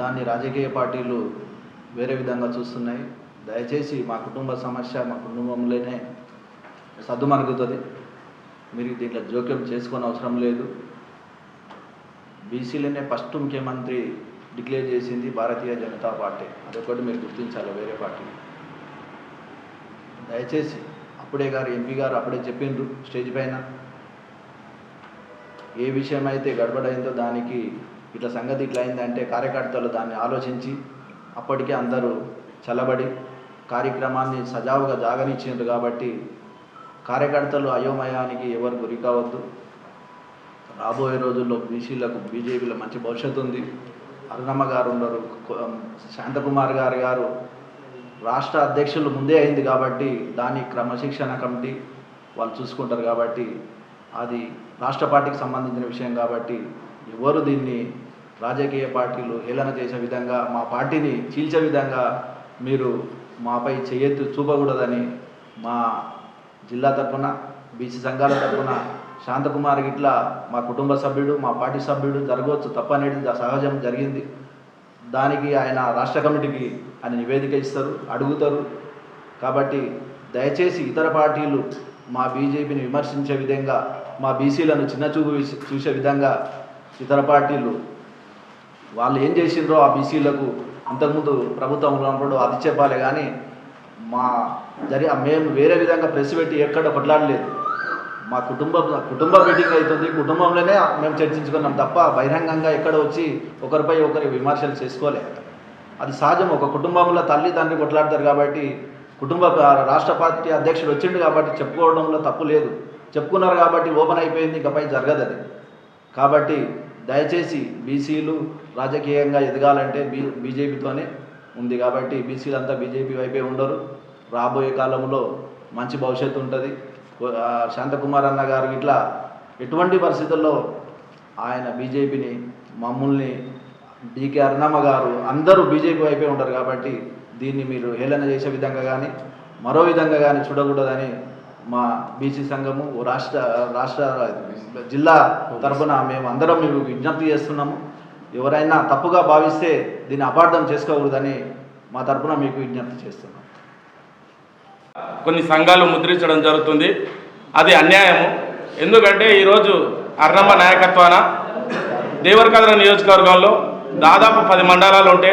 దాన్ని రాజకీయ పార్టీలు వేరే విధంగా చూస్తున్నాయి. దయచేసి మా కుటుంబ సమస్య మా కుటుంబంలోనే సర్దుమరుగుతుంది మీరు దీంట్లో జోక్యం చేసుకొని అవసరం లేదు. బీసీలోనే ఫస్ట్ ముఖ్యమంత్రి డిక్లేర్ చేసింది భారతీయ జనతా పార్టీ. అదొకటి మీరు గుర్తించాలి వేరే పార్టీ. దయచేసి అప్పుడే గారు ఎంపీ గారు అప్పుడే చెప్పిండ్రు స్టేజ్ పైన. ఏ విషయం అయితే గడబడైందో దానికి ఇట్లా సంగతి ఇట్లా అయిందంటే కార్యకర్తలు దాన్ని ఆలోచించి అప్పటికే అందరూ చల్లబడి కార్యక్రమాన్ని సజావుగా జాగనిచ్చిండ్రు కాబట్టి కార్యకర్తలు అయోమయానికి ఎవరు గురి కావద్దు. రాబోయే రోజుల్లో బీసీలకు బీజేపీలో మంచి భవిష్యత్తు ఉంది. అరుణమ్మ గారు ఉన్నారు. శాంతకుమార్ గారు గారు రాష్ట్ర అధ్యక్షులు ముందే అయింది కాబట్టి దాని క్రమశిక్షణ కమిటీ వాళ్ళు చూసుకుంటారు కాబట్టి అది రాష్ట్ర పార్టీకి సంబంధించిన విషయం కాబట్టి ఎవరు దీన్ని రాజకీయ పార్టీలు హేళన చేసే విధంగా మా పార్టీని చీల్చే విధంగా మీరు మాపై చేయెత్తు చూపకూడదని మా జిల్లా తరఫున బీసీ సంఘాల తరఫున శాంతకుమార్ ఇట్లా మా కుటుంబ సభ్యుడు మా పార్టీ సభ్యుడు జరగవచ్చు తప్పనేది సహజం జరిగింది. దానికి ఆయన రాష్ట్ర కమిటీకి ఆయన నివేదిక ఇస్తారు అడుగుతారు. కాబట్టి దయచేసి ఇతర పార్టీలు మా బీజేపీని విమర్శించే విధంగా మా బీసీలను చిన్నచూపు చూసే విధంగా ఇతర పార్టీలు వాళ్ళు ఏం చేసిండ్రో ఆ బీసీలకు అంతకుముందు ప్రభుత్వం ఉన్నప్పుడు అది చెప్పాలి కానీ మా జరి మేము వేరే విధంగా ప్రెస్ పెట్టి ఎక్కడ కొట్లాడలేదు. మా కుటుంబం కుటుంబ మీటింగ్ అవుతుంది. కుటుంబంలోనే మేము చర్చించుకున్నాం తప్ప బహిరంగంగా ఎక్కడ వచ్చి ఒకరిపై ఒకరి విమర్శలు చేసుకోలే. అది సహజం. ఒక కుటుంబంలో తల్లి తండ్రి కొట్లాడతారు కాబట్టి కుటుంబ రాష్ట్ర పార్టీ అధ్యక్షుడు వచ్చిండు కాబట్టి చెప్పుకోవడంలో తప్పు లేదు. చెప్పుకున్నారు కాబట్టి ఓపెన్ అయిపోయింది. ఇకపై జరగదు అది. కాబట్టి దయచేసి బీసీలు రాజకీయంగా ఎదగాలంటే బీ బీజేపీతోనే ఉంది కాబట్టి బీసీలు అంతా బీజేపీ వైపే ఉండరు. రాబోయే కాలంలో మంచి భవిష్యత్తు ఉంటుంది. శాంతకుమార్ అన్న గారు ఇట్లా ఎటువంటి పరిస్థితుల్లో ఆయన బీజేపీని మమ్మల్ని డికే అరుణమ్మ గారు అందరూ బీజేపీ వైపే ఉంటారు కాబట్టి దీన్ని మీరు హేళన చేసే విధంగా కానీ మరో విధంగా కానీ చూడకూడదని మా బీసీ సంఘము ఓ రాష్ట్ర రాష్ట్ర జిల్లా తరఫున మేము అందరం మీకు విజ్ఞప్తి చేస్తున్నాము. ఎవరైనా తప్పుగా భావిస్తే దీన్ని అపార్థం చేసుకోకూడదని మా తరఫున మీకు విజ్ఞప్తి చేస్తున్నాం. కొన్ని సంఘాలు ముద్రించడం జరుగుతుంది. అది అన్యాయము. ఎందుకంటే ఈరోజు అర్ణమ్మ నాయకత్వాన దేవరకద్ర నియోజకవర్గంలో దాదాపు పది మండలాలు ఉంటే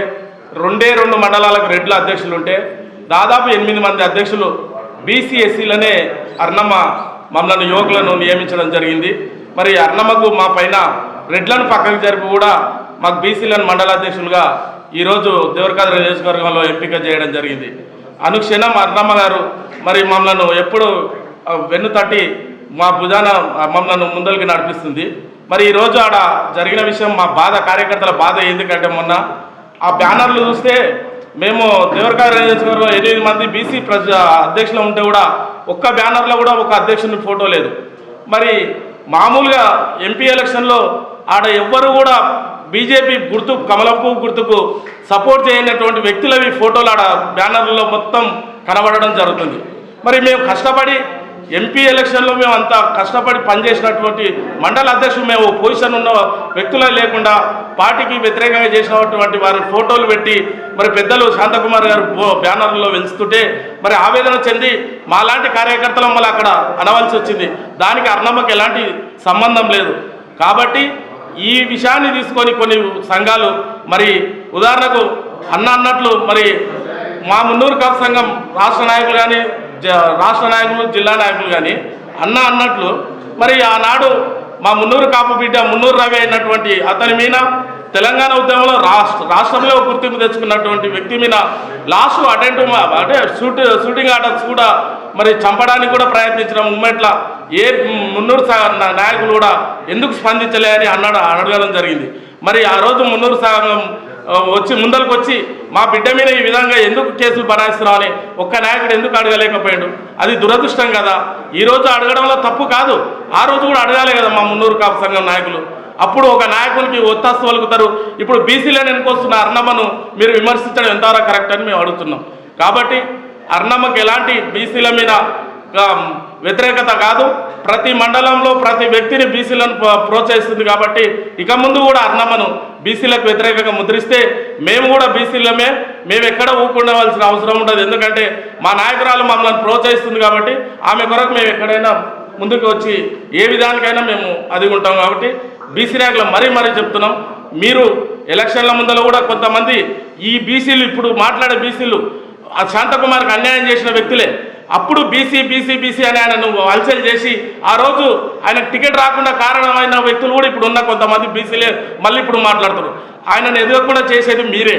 రెండే రెండు మండలాలకు రెడ్ల అధ్యక్షులు ఉంటే దాదాపు ఎనిమిది మంది అధ్యక్షులు బీసీఎస్సీలనే అర్ణమ్మ మమ్మల్ని యువకులను నియమించడం జరిగింది. మరి అర్ణమ్మకు మా పైన రెడ్లను పక్కకు జరిపి కూడా మాకు బీసీలను మండల అధ్యక్షులుగా ఈరోజు దేవరకాద్ర నియోజకవర్గంలో ఎంపిక చేయడం జరిగింది. అనుక్షణం అర్ణమ్మ గారు మరి మమ్మల్ని ఎప్పుడు వెన్ను తట్టి మా భుజాన మమ్మల్ని ముందరికి నడిపిస్తుంది. మరి ఈరోజు ఆడ జరిగిన విషయం మా బాధ కార్యకర్తల బాధ ఎందుకంటే మొన్న ఆ బ్యానర్లు చూస్తే మేము దేవరకాయ నియోజకవర్గంలో ఎనిమిది మంది బీసీ ప్రజ అధ్యక్షులు ఉంటే కూడా ఒక్క బ్యానర్లో కూడా ఒక అధ్యక్షుని ఫోటో లేదు. మరి మామూలుగా ఎంపీ ఎలక్షన్లో ఆడ ఎవ్వరు కూడా బీజేపీ గుర్తు కమలప్పు గుర్తుకు సపోర్ట్ చేయనటువంటి వ్యక్తులవి ఫోటోలు ఆడ బ్యానర్లలో మొత్తం కనబడడం జరుగుతుంది. మరి మేము కష్టపడి ఎంపీ ఎలక్షన్లో మేము అంత కష్టపడి పనిచేసినటువంటి మండల అధ్యక్షుడు మేము పొజిషన్ ఉన్న వ్యక్తులే లేకుండా పార్టీకి వ్యతిరేకంగా చేసినటువంటి వారి ఫోటోలు పెట్టి మరి పెద్దలు శాంతకుమార్ గారు బ్యానర్లో వెలుస్తుంటే మరి ఆవేదన చెంది మాలాంటి కార్యకర్తలు మళ్ళీ అక్కడ అనవలసి వచ్చింది. దానికి అర్ణమ్మకి ఎలాంటి సంబంధం లేదు. కాబట్టి ఈ విషయాన్ని తీసుకొని కొన్ని సంఘాలు మరి ఉదాహరణకు అన్న అన్నట్లు మరి మా మున్నూరు కాపు సంఘం రాష్ట్ర నాయకులు కానీ రాష్ట్ర నాయకులు జిల్లా నాయకులు కానీ అన్న అన్నట్లు మరి ఆనాడు మా మున్నూరు కాపు బిడ్డ మున్నూరు రవి అయినటువంటి అతని మీద తెలంగాణ ఉద్యమంలో రాష్ట్ర రాష్ట్రంలో గుర్తింపు తెచ్చుకున్నటువంటి వ్యక్తి మీద లాస్ట్ అటెంట్ అంటే షూట్ షూటింగ్ ఆర్డర్స్ కూడా మరి చంపడానికి కూడా ప్రయత్నించిన. మూమెంట్ల ఏ మున్నూరు సా- నాయకులు కూడా ఎందుకు స్పందించలే అని అన్నాడు అడగడం జరిగింది. మరి ఆ రోజు మున్నూరు సాగం వచ్చి ముందరకు వచ్చి మా బిడ్డ మీద ఈ విధంగా ఎందుకు కేసులు బనాయిస్తున్నావు అని ఒక్క నాయకుడు ఎందుకు అడగలేకపోయాడు? అది దురదృష్టం కదా. ఈరోజు అడగడంలో తప్పు కాదు. ఆ రోజు కూడా అడగాలి కదా మా మున్నూరు కాపు సంఘం నాయకులు. అప్పుడు ఒక నాయకునికి ఒత్తాసు పలుకుతారు ఇప్పుడు బీసీలను ఎన్నుకొస్తున్న అర్ణమ్మను మీరు విమర్శించడం ఎంతవరకు కరెక్ట్ అని మేము అడుగుతున్నాం. కాబట్టి అర్ణమ్మకి ఎలాంటి బీసీల మీద వ్యతిరేకత కాదు. ప్రతి మండలంలో ప్రతి వ్యక్తిని బీసీలను ప్ర- ప్రోత్సహిస్తుంది కాబట్టి ఇక ముందు కూడా అన్నమ్మను బీసీలకు వ్యతిరేకంగా ముద్రిస్తే మేము కూడా బీసీలమే మేము ఎక్కడ ఊకుండవలసిన అవసరం ఉండదు. ఎందుకంటే మా నాయకురాలు మమ్మల్ని ప్రోత్సహిస్తుంది కాబట్టి ఆమె కొరకు మేము ఎక్కడైనా ముందుకు వచ్చి ఏ విధానికైనా మేము అది ఉంటాం కాబట్టి బీసీ నాయకులు మరీ మరీ చెప్తున్నాం. మీరు ఎలక్షన్ల ముందర కూడా కొంతమంది ఈ బీసీలు ఇప్పుడు మాట్లాడే బీసీలు ఆ శాంతకుమార్కి అన్యాయం చేసిన వ్యక్తులే. అప్పుడు బీసీ బీసీ బీసీ అని ఆయన నువ్వు హల్చల్ చేసి ఆ రోజు ఆయన టికెట్ రాకుండా కారణమైన వ్యక్తులు కూడా ఇప్పుడు ఉన్న కొంతమంది బీసీలే మళ్ళీ ఇప్పుడు మాట్లాడుతారు ఆయనను ఎదగకుండా చేసేది మీరే.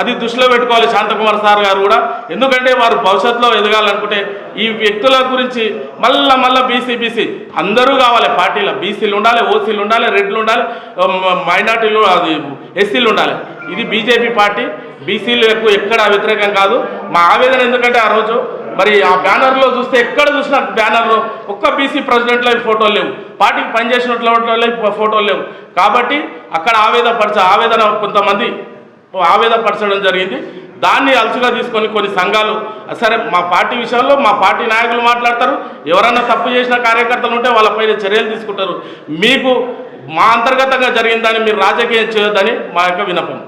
అది దృష్టిలో పెట్టుకోవాలి శాంతకుమార్ సార్ గారు కూడా. ఎందుకంటే వారు భవిష్యత్తులో ఎదగాలనుకుంటే ఈ వ్యక్తుల గురించి మళ్ళా మళ్ళీ బీసీ బీసీ అందరూ కావాలి పార్టీలో బీసీలు ఉండాలి ఓసీలు ఉండాలి రెడ్లు ఉండాలి మైనార్టీలు అది ఎస్సీలు ఉండాలి. ఇది బీజేపీ పార్టీ. బీసీలకు ఎక్కడ వ్యతిరేకం కాదు. మా ఆవేదన ఎందుకంటే ఆ రోజు మరి ఆ బ్యానర్లో చూస్తే ఎక్కడ చూసినా బ్యానర్లో ఒక్క బీసీ ప్రెసిడెంట్లో లైఫ్ ఫోటోలు లేవు. పార్టీకి పనిచేసినట్లు ఫోటోలు లేవు. కాబట్టి అక్కడ ఆవేదపరచ ఆవేదన కొంతమంది ఆవేదపరచడం జరిగింది. దాన్ని అలసుగా తీసుకొని కొన్ని సంఘాలు సరే మా పార్టీ విషయంలో మా పార్టీ నాయకులు మాట్లాడతారు. ఎవరైనా తప్పు చేసిన కార్యకర్తలు ఉంటే వాళ్ళపైన చర్యలు తీసుకుంటారు. మీకు మా అంతర్గతంగా జరిగిందని మీరు రాజకీయం చేయొద్దని మా యొక్క వినపం